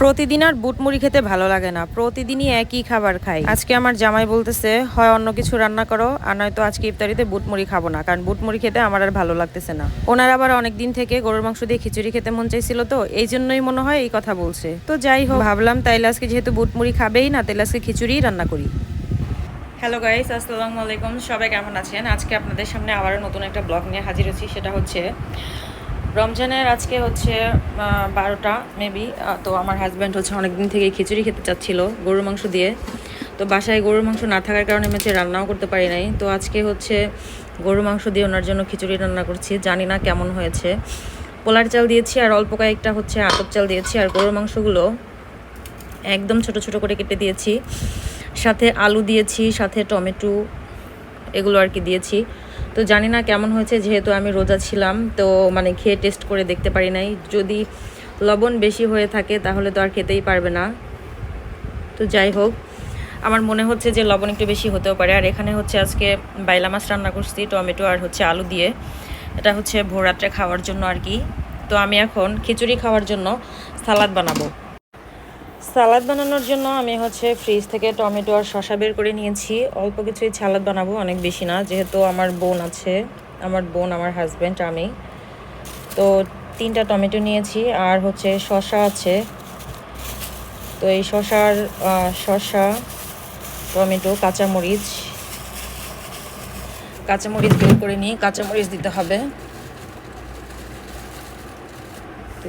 প্রতিদিন আর বুট মুড়ি খেতে ভালো লাগে না। প্রতিদিনই একই খাবার খাই। আজকে আমার জামাই বলতেছে, হয় অন্য কিছু রান্না করো, আর নয়তো আজকে ইফতারিতে বুট মুড়ি খাব না, কারণ বুট মুড়ি খেতে আমার আর ভালো লাগতেছে না। ওনার আবার অনেক দিন থেকে গরুর মাংস দিয়ে খিচুড়ি খেতে মন চাইছিল তো, এই জন্যই মনে হয় এই কথা বলছে। তো যাই হোক, ভাবলাম তাইলে আজকে যেহেতু বুট মুড়ি খাবেই না, তাইলে আজকে খিচুড়িই রান্না করি। হ্যালো গাইস আসসালামু আলাইকুম। সবাই কেমন আছেন? আজকে আপনাদের সামনে আবারও নতুন একটা ব্লগ নিয়ে হাজির হচ্ছি, সেটা হচ্ছে রমজানের আজকে হচ্ছে বারোটা মেবি তো আমার হাজব্যান্ড হচ্ছে অনেকদিন থেকে খিচুড়ি খেতে চাচ্ছিল গরুর মাংস দিয়ে। তো বাসায় গরুর মাংস না থাকার কারণে আমি হচ্ছে রান্নাও করতে পারি নাই। তো আজকে হচ্ছে গরুর মাংস দিয়ে ওনার জন্য খিচুড়ি রান্না করছি। জানি না কেমন হয়েছে। পোলার চাল দিয়েছি আর অল্প কয়েকটা হচ্ছে আতপ চাল দিয়েছি আর গরুর মাংসগুলো একদম ছোট ছোট করে কেটে দিয়েছি। সাথে আলু দিয়েছি, সাথে টমেটো, এগুলো আর কি দিয়েছি। তো জানি না কেমন হয়েছে, যেহেতু আমি রোজা ছিলাম, তো মানে খেয়ে টেস্ট করে দেখতে পারি নাই। যদি লবণ বেশি হয়ে থাকে, তাহলে তো আর খেতেই পারবে না। তো যাই হোক, আমার মনে হচ্ছে যে লবণ একটু বেশি হতেও পারে। আর এখানে হচ্ছে আজকে বাইলা মাছ রান্না করছি, টমেটো আর হচ্ছে আলু দিয়ে। এটা হচ্ছে ভোররাত্রে খাওয়ার জন্য আর কি। তো আমি এখন খিচুড়ি খাওয়ার জন্য সালাদ বানাবো। সালাদ বানানোর জন্য আমি হচ্ছে ফ্রিজ থেকে টমেটো আর শসা বের করে নিয়েছি। অল্প কিছুই সালাদ বানাবো, অনেক বেশি না, যেহেতু আমার বোন আছে, আমার বোন, আমার হাজব্যান্ড আমি। তো তিনটা টমেটো নিয়েছি, আর হচ্ছে শসা আছে। তো এই শসার শসা, টমেটো, কাঁচামরিচ কাঁচামরিচ বের করে নিয়ে কাঁচামরিচ দিতে হবে।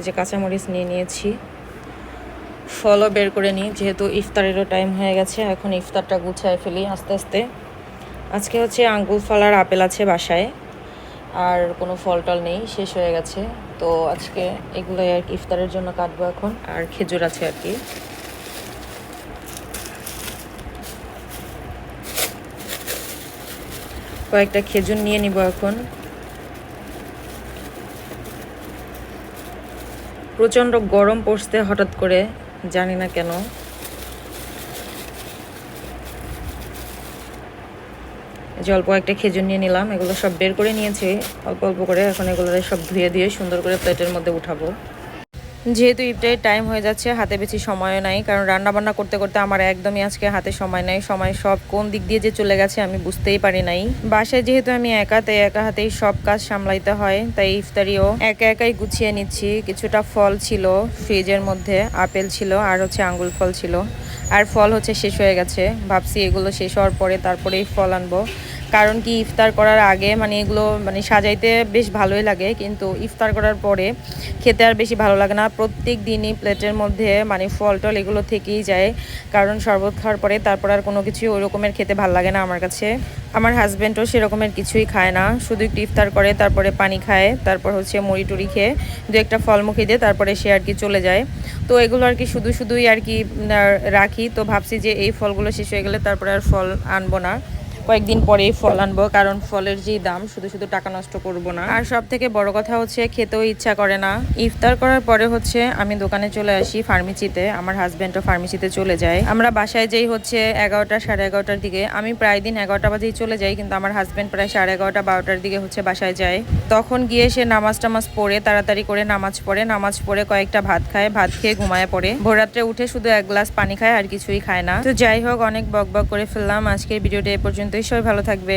যে কাঁচামরিচ নিয়ে নিয়েছি। ফলও বের করে নিই, যেহেতু ইফতারেরও টাইম হয়ে গেছে, এখন ইফতারটা গুছায় ফেলি আস্তে আস্তে। আজকে হচ্ছে আঙ্গুল ফল আর আপেল আছে বাসায়, আর কোনো ফল টল নেই, শেষ হয়ে গেছে। তো আজকে এগুলোই আর ইফতারের জন্য কাটবো এখন, আর খেজুর আছে আর কি। কয়েকটা খেজুর নিয়ে নিব এখন। প্রচণ্ড গরম পড়ছে হঠাৎ করে। জানি না কেন। যে অল্প একটা খেজুর নিয়ে নিলাম, এগুলো সব বের করে নিয়েছি। অল্প অল্প করে এখন এগুলো সব ধুয়ে দিয়ে সুন্দর করে প্লেটের মধ্যে উঠাবো। যেহেতু ইফতারের টাইম হয়ে যাচ্ছে, হাতে বেশি সময়ও নাই। কারণ রান্না বান্না করতে করতে আমার একদমই আজকে হাতে সময় নাই। সময় সব কোন দিক দিয়ে যে চলে গেছে আমি বুঝতেই পারি নাই। বাসায় যেহেতু আমি একা, তাই একা হাতেই সব কাজ সামলাইতে হয়। তাই ইফতারিও একা একাই গুছিয়ে নিচ্ছি। কিছুটা ফল ছিল ফ্রিজের মধ্যে, আপেল ছিল, আর হচ্ছে আঙ্গুল ফল ছিল। আর ফল হচ্ছে শেষ হয়ে গেছে। ভাবছি এগুলো শেষ হওয়ার পরে তারপরেই ফল আনব। কারণ কি ইফতার করার আগে মানে এগুলো মানে সাজাইতে বেশ ভালোই লাগে, কিন্তু ইফতার করার পরে খেতে আর বেশি ভালো লাগে না। প্রত্যেক দিনই প্লেটের মধ্যে মানে ফল টল এগুলো থেকেই যায়, কারণ শরবত খাওয়ার পরে তারপর আর কোনো কিছু ওই রকমের খেতে ভালো লাগে না আমার কাছে। আমার হাজব্যান্ডও সেরকমের কিছুই খায় না, শুধু একটু ইফতার করে, তারপরে পানি খায়, তারপর হচ্ছে মুড়ি টুড়ি খেয়ে দু একটা ফল মুখে দিয়ে তারপরে সে আর কি চলে যায়। তো এগুলো আর কি শুধু শুধুই আর কি রাখি। তো ভাবছি যে এই ফলগুলো শেষ হয়ে গেলে তারপরে আর ফল আনব না। কয়েকদিন পরেই ফল আনব, কারণ ফলের যে দাম, শুধু শুধু টাকা নষ্ট করব না। আর সব থেকে বড় কথা হচ্ছে, খেতেও ইচ্ছা করে না। ইফতার করার পরে হচ্ছে, আমি দোকানে চলে আসি ফার্মেসিতে, আমার হাজব্যান্ডও ফার্মেসিতে চলে যায়। আমরা বাসায় যেই হচ্ছে এগারোটা, সাড়ে এগারোটার দিকে, আমি প্রায় দিন এগারোটা বাজেই চলে যাই, কিন্তু আমার হাজব্যান্ড প্রায় সাড়ে এগারোটা, বারোটার দিকে হচ্ছে বাসায় যায়। তখন গিয়ে সে নামাজ টামাজ পড়ে, তাড়াতাড়ি করে নামাজ পড়ে নামাজ পড়ে কয়েকটা ভাত খায়, ভাত খেয়ে ঘুমায় পড়ে। ভোররাত্রে উঠে শুধু এক গ্লাস পানি খায়, আর কিছুই খায় না। তো যাই হোক, অনেক বক বক করে ফেললাম। আজকের ভিডিওটা এ পর্যন্তই। সবাই ভালো থাকবে।